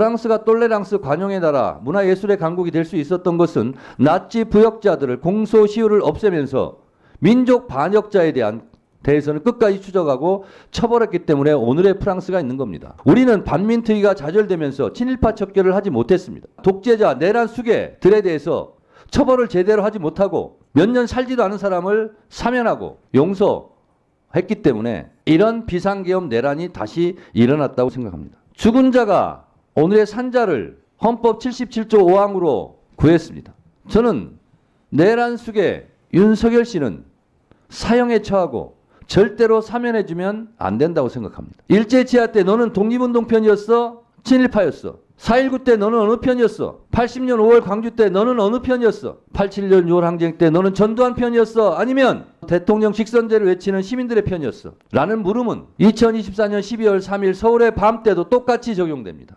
프랑스가 똘레랑스 관용의 나라, 문화예술의 강국이 될 수 있었던 것은 나치 부역자들을 공소시효를 없애면서 민족 반역자에 대한 대해서는 끝까지 추적하고 처벌했기 때문에 오늘의 프랑스가 있는 겁니다. 우리는 반민특위가 좌절되면서 친일파 척결을 하지 못했습니다. 독재자, 내란 수괴들에 대해서 처벌을 제대로 하지 못하고 몇 년 살지도 않은 사람을 사면하고 용서했기 때문에 이런 비상계엄 내란이 다시 일어났다고 생각합니다. 죽은 자가 오늘의 산자를 헌법 77조 5항으로 구했습니다. 저는 내란 수괴 윤석열 씨는 사형에 처하고 절대로 사면해주면 안 된다고 생각합니다. 일제치하 때 너는 독립운동 편이었어? 친일파였어. 4.19 때 너는 어느 편이었어? 80년 5월 광주 때 너는 어느 편이었어? 87년 6월 항쟁 때 너는 전두환 편이었어? 아니면 대통령 직선제를 외치는 시민들의 편이었어? 라는 물음은 2024년 12월 3일 서울의 밤 때도 똑같이 적용됩니다.